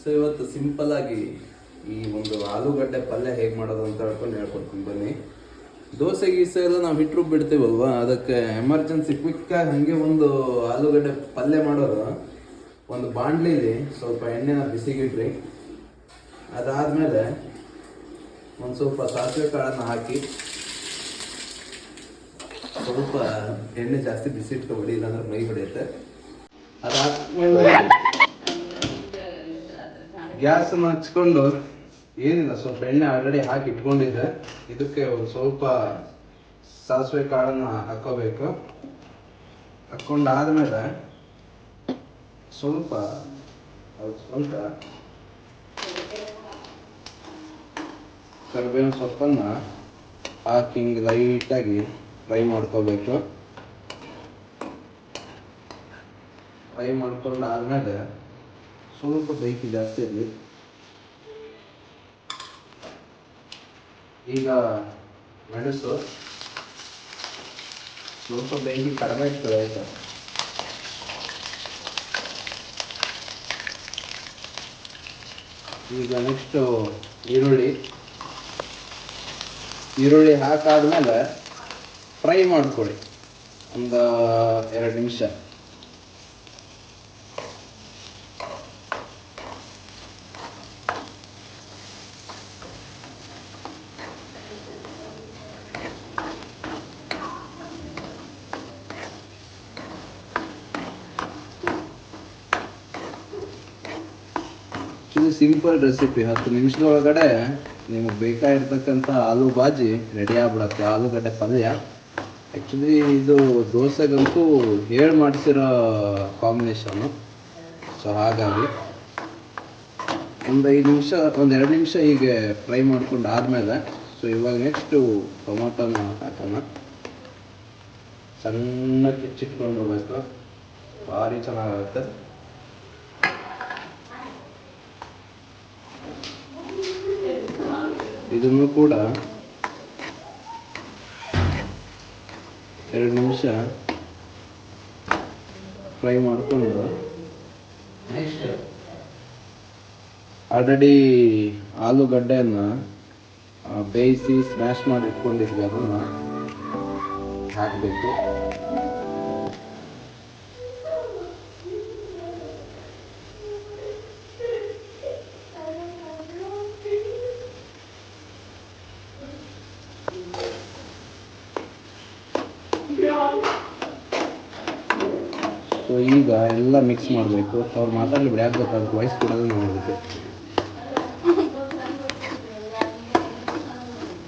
So ಇವತ್ತು simple ಆಗಿ ಈ ಒಂದು ಆಲೂಗಡ್ಡೆ ಪಲ್ಯ ಹೇಗೆ ಮಾಡೋದು ಅಂತ ಹೇಳ್ಕೊಂಡು ಹೇಳ್ಕೊಡ್ತೀನಿ ಬನ್ನಿ. ದೋಸೆ, ಗೀಸೆ ಎಲ್ಲ ನಾವು ಹಿಟ್ಟು ಬಿಡ್ತೀವಲ್ವಾ? ಅದಕ್ಕೆ ಎಮರ್ಜೆನ್ಸಿ ಕ್ವಿಕ್ಕಾಗಿ ಹಾಗೆ ಒಂದು ಆಲೂಗಡ್ಡೆ ಪಲ್ಯ ಮಾಡೋದು. ಒಂದು ಬಾಣಲಿಲಿ ಸ್ವಲ್ಪ ಎಣ್ಣೆನ ಬಿಸಿಗಿಡ್ರಿ. ಅದಾದಮೇಲೆ ಒಂದು ಸ್ವಲ್ಪ ಸಾಸಿವೆ ಕಾಳನ್ನು ಹಾಕಿ ಸ್ವಲ್ಪ ಎಣ್ಣೆ ಜಾಸ್ತಿ ಬಿಸಿ ಇಟ್ಕೊಬೇಡಿ ಇಲ್ಲಾಂದ್ರೆ ಮೈ ಹೊಡೆಯುತ್ತೆ. ಅದಾದ್ಮೇಲೆ ಗ್ಯಾಸ್ ಹಚ್ಕೊಂಡು ಏನಿಲ್ಲ, ಸ್ವಲ್ಪ ಎಣ್ಣೆ ಆಲ್ರೆಡಿ ಹಾಕಿ ಇಟ್ಕೊಂಡಿದ್ದೆ. ಇದಕ್ಕೆ ಒಂದು ಸ್ವಲ್ಪ ಸಾಸಿವೆ ಕಾಳನ್ನು ಹಾಕೋಬೇಕು. ಹಾಕೊಂಡಾದ್ಮೇಲೆ ಸ್ವಲ್ಪ ಸ್ವಲ್ಪ ಕರಿಬೇವಿನ ಸೊಪ್ಪನ್ನು ಹಾಕಿ ಹಿಂಗೆ ಲೈಟಾಗಿ ಫ್ರೈ ಮಾಡ್ಕೋಬೇಕು. ಫ್ರೈ ಮಾಡ್ಕೊಂಡು ಆದ್ಮೇಲೆ ಸ್ವಲ್ಪ ಬೆಂಕಿ ಜಾಸ್ತಿ ಇರಲಿ ಈಗ ಮೆಣಸು ಸ್ವಲ್ಪ ಬೆಂಕಿ ಕಡಿಮೆ ಇರ್ತದೆ ಆಯಿತಾ? ಈಗ ನೆಕ್ಸ್ಟು ಈರುಳ್ಳಿ. ಈರುಳ್ಳಿ ಹಾಕಾದ್ಮೇಲೆ ಫ್ರೈ ಮಾಡ್ಕೊಳ್ಳಿ. ಒಂದು ಎರಡು ನಿಮಿಷ. ಸಿಂಪಲ್ ರೆಸಿಪಿ ಹತ್ತು ನಿಮಿಷದೊಳಗಡೆ ನಿಮಗೆ ಬೇಕಾಗಿರ್ತಕ್ಕಂಥ ಆಲೂ ಬಾಜಿ ರೆಡಿ ಆಗ್ಬಿಡತ್ತೆ. ಆಲೂಗಡ್ಡೆ ಪಲ್ಯ. ಆ್ಯಕ್ಚುಲಿ ಇದು ದೋಸೆಗಂತೂ ಹೇಳಿ ಮಾಡಿಸಿರೋ ಕಾಂಬಿನೇಷನ್ನು ಸೊ ಹಾಗಾಗಿ ಒಂದು ಐದು ನಿಮಿಷ, ಒಂದು ಎರಡು ನಿಮಿಷ ಹೀಗೆ ಫ್ರೈ ಮಾಡ್ಕೊಂಡು ಆದಮೇಲೆ ಸೊ ಇವಾಗ ನೆಕ್ಸ್ಟು ಟೊಮಾಟೋನ ಹಾಕೋಣ. ಸಣ್ಣಕ್ಕೆ ಹೆಚ್ಚಿಟ್ಕೊಂಡು ಹೋಗ್ಬೇಕು ಭಾರಿ ಚೆನ್ನಾಗಾಗುತ್ತೆ. ಇದನ್ನು ಕೂಡ ಎರಡು ನಿಮಿಷ ಫ್ರೈ ಮಾಡಿಕೊಂಡು ಆಲ್ರೆಡಿ ಆಲೂಗಡ್ಡೆಯನ್ನು ಬೇಯಿಸಿ ಸ್ಮ್ಯಾಶ್ ಮಾಡಿ ಇಟ್ಕೊಂಡಿದ್ವಿ ಅದನ್ನು ಹಾಕಬೇಕು. ಸೊ ಈಗ ಎಲ್ಲ ಮಿಕ್ಸ್ ಮಾಡಬೇಕು. ಅವ್ರು ಮಾತಾಡಲಿ ಬಿಡಿ ಯಾಕೆ ಗೊತ್ತಾಗುತ್ತೆ ವಾಯ್ಸ್ ಕೊಡೋದು ನೋಡಬೇಕು.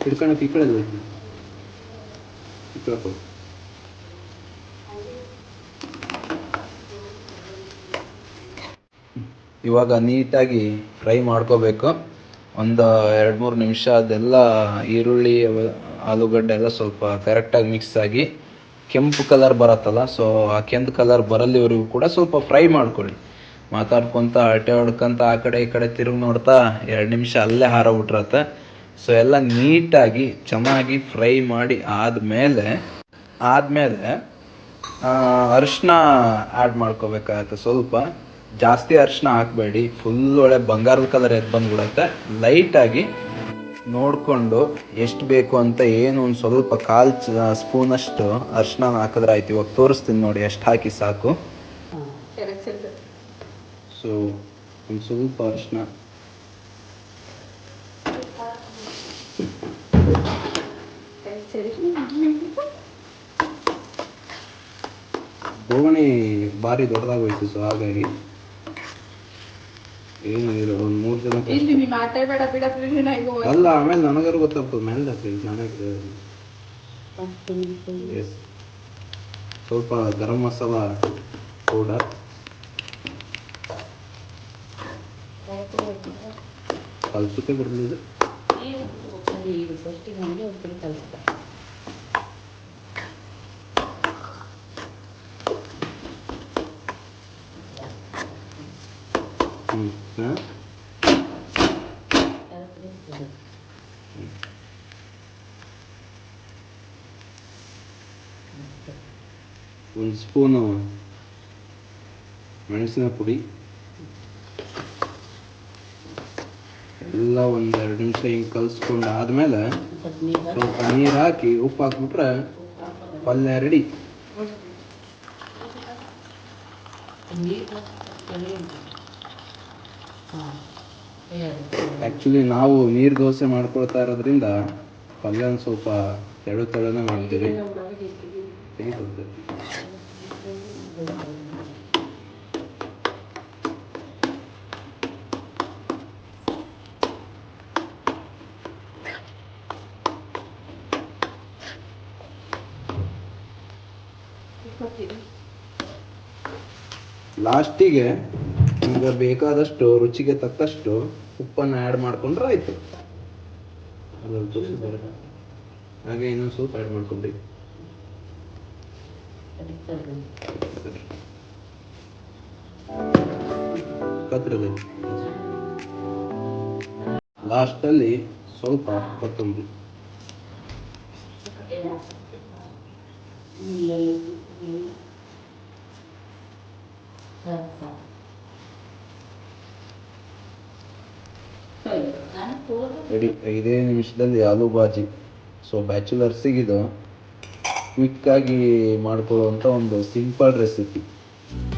ಹಿಡ್ಕೊಳಕ್ಕೆ ಈ ಕಡೆ ಇವಾಗ ನೀಟಾಗಿ ಫ್ರೈ ಮಾಡ್ಕೋಬೇಕು. ಒಂದು ಎರಡು ಮೂರು ನಿಮಿಷ ಅದೆಲ್ಲ ಈರುಳ್ಳಿ ಆಲೂಗಡ್ಡೆ ಎಲ್ಲ ಸ್ವಲ್ಪ ಕರೆಕ್ಟಾಗಿ ಮಿಕ್ಸ್ ಆಗಿ ಕೆಂಪು ಕಲರ್ ಬರತ್ತಲ್ಲ ಸೊ ಆ ಕೆಂಪು ಕಲರ್ ಬರಲ್ಲಿವರೆಗೂ ಕೂಡ ಸ್ವಲ್ಪ ಫ್ರೈ ಮಾಡ್ಕೊಳ್ಳಿ. ಮಾತಾಡ್ಕೊಂತ ಅಟ್ಟೆ ಹೊಡ್ಕೊಂತ, ಆ ಕಡೆ ಈ ಕಡೆ ತಿರುಗಿ ನೋಡ್ತಾ ಎರಡು ನಿಮಿಷ ಅಲ್ಲೇ ಹಾರ ಬಿಟ್ರತ್ತೆ ಸೊ ಎಲ್ಲ ನೀಟಾಗಿ, ಚೆನ್ನಾಗಿ ಫ್ರೈ ಮಾಡಿ ಆದಮೇಲೆ ಆದಮೇಲೆ ಅರಿಶಿನ ಆ್ಯಡ್ ಮಾಡ್ಕೋಬೇಕಾಗತ್ತೆ. ಸ್ವಲ್ಪ ಜಾಸ್ತಿ ಅರಿಶಿನ ಹಾಕಬೇಡಿ. ಫುಲ್ ಒಳ್ಳೆ ಬಂಗಾರದ ಕಲರ್ ಎದ್ದು ಬಂದ್ಬಿಡತ್ತೆ. ಲೈಟಾಗಿ ನೋಡಿಕೊಂಡು ಎಷ್ಟು ಬೇಕು ಅಂತ ಏನು ಒಂದು ಸ್ವಲ್ಪ ಕಾಲು ಸ್ಪೂನಷ್ಟು ಅರ್ಶಿನ ಹಾಕಿದ್ರೆ ಆಯ್ತು ಇವಾಗ ತೋರಿಸ್ತೀನಿ ನೋಡಿ ಎಷ್ಟು ಹಾಕಿ ಸಾಕು. ಸೊ ಒಂದು ಸ್ವಲ್ಪ ಅರ್ಶಿನ ಬೋಗಣಿ ಭಾರಿ ದೊಡ್ಡದಾಗೋಯ್ತು ಸೊ ಹಾಗಾಗಿ. ಏನು ಇಲ್ಲ ಒಂದು ಮೂರು ಜನ ಇಲ್ಲಿ ನೀ ಮಾತಾಡ್ಬೇಡ ಬಿಡ ನನಗೆ ಅಲ್ಲ ಆಮೇಲೆ ನನಗಾರು ಗೊತ್ತಾಗ್ತದೆ ಮೇಲೆ ಹಾಕ್ತೀನಿ. ನನಗೆ ಎಸ್ ಸ್ವಲ್ಪ ಗರಂ ಮಸಾಲ ಪೌಡರ್. ಕಲ್ಸಕ್ಕೆ ಒಬ್ಬರು ಹ್ಞೂ ಒಂದು ಸ್ಪೂನು ಮೆಣಸಿನ ಪುಡಿ. ಎಲ್ಲ ಒಂದೆರಡು ನಿಮಿಷ ಹಿಂಗೆ ಕಲಿಸ್ಕೊಂಡು ಆದಮೇಲೆ ಸ್ವಲ್ಪ ನೀರು ಹಾಕಿ ಉಪ್ಪು ಹಾಕ್ಬಿಟ್ರೆ ಪಲ್ಯ ರೆಡಿ ಆ್ಯಕ್ಚುಲಿ ನಾವು ನೀರು ದೋಸೆ ಮಾಡ್ಕೊಳ್ತಾ ಇರೋದ್ರಿಂದ ಪಲ್ಯ ಒಂದ್ ಸ್ವಲ್ಪ ತೆಳು ತೆಳುನೇ ಮಾಡ್ತೀವಿ. ಲಾಸ್ಟಿಗೆ ನಿಮ್ಗೆ ಬೇಕಾದಷ್ಟು, ರುಚಿಗೆ ತಕ್ಕಷ್ಟು ಉಪ್ಪನ್ನು ಆ್ಯಡ್ ಮಾಡಿಕೊಂಡ್ರೆ ಆಯಿತು. ಹಾಗೆ ಇನ್ನೊಂದು ಸ್ವಲ್ಪ ಆ್ಯಡ್ ಮಾಡ್ಕೊಂಡ್ರಿ ಕತ್ರದಲ್ಲಿ ಲಾಸ್ಟಲ್ಲಿ ಸ್ವಲ್ಪ ಕೊತ್ತಂಬರಿ. ರೆಡಿ ಐದೇ ನಿಮಿಷದಲ್ಲಿ ಆಲೂ ಬಾಜಿ ಸೊ ಬ್ಯಾಚುಲರ್ಸಿಗಿದು ಕ್ವಿಕ್ಕಾಗಿ ಮಾಡ್ಕೊಳ್ಳುವಂಥ ಒಂದು ಸಿಂಪಲ್ ರೆಸಿಪಿ